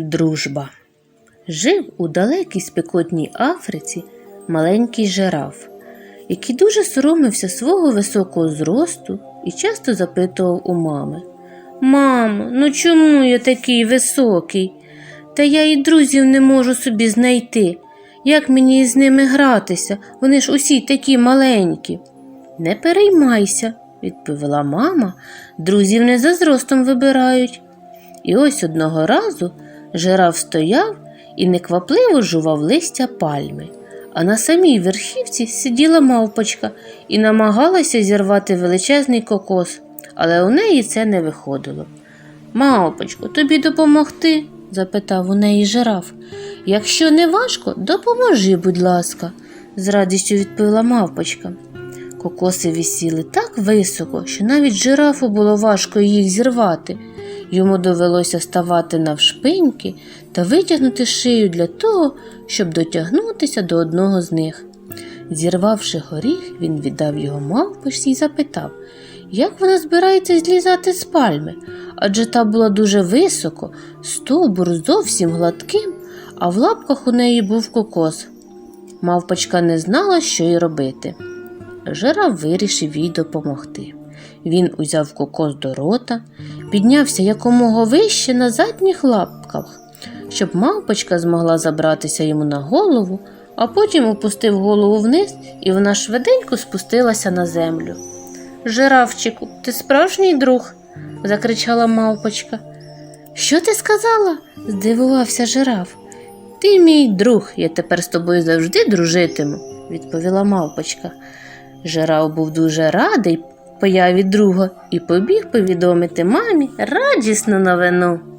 Дружба. Жив у далекій спекотній Африці маленький жираф, який дуже соромився свого високого зросту і часто запитував у мами: Мамо, ну чому я такий високий? Та я і друзів не можу собі знайти. Як мені із ними гратися? Вони ж усі такі маленькі. Не переймайся, відповіла мама. Друзів не за зростом вибирають. І ось одного разу жираф стояв і неквапливо жував листя пальми, а на самій верхівці сиділа мавпочка і намагалася зірвати величезний кокос, але у неї це не виходило. Мавпочко, тобі допомогти? запитав у неї жираф. Якщо не важко, допоможи, будь ласка, з радістю відповіла мавпочка. Кокоси висіли так високо, що навіть жирафу було важко їх зірвати. Йому довелося ставати навшпиньки та витягнути шию для того, щоб дотягнутися до одного з них. Зірвавши горіх, він віддав його мавпочці і запитав, як вона збирається злізати з пальми, адже та була дуже високо, стовбур зовсім гладким, а в лапках у неї був кокос. Мавпочка не знала, що й робити. Жираф вирішив їй допомогти. Він узяв кокос до рота, піднявся якомога вище на задніх лапках, щоб мавпочка змогла забратися йому на голову, а потім опустив голову вниз, і вона швиденько спустилася на землю. Жирафчику, ти справжній друг? закричала мавпочка. Що ти сказала? здивувався жираф. Ти мій друг, я тепер з тобою завжди дружитиму, відповіла мавпочка. Жираф був дуже радий появі друга і побіг повідомити мамі радісну новину.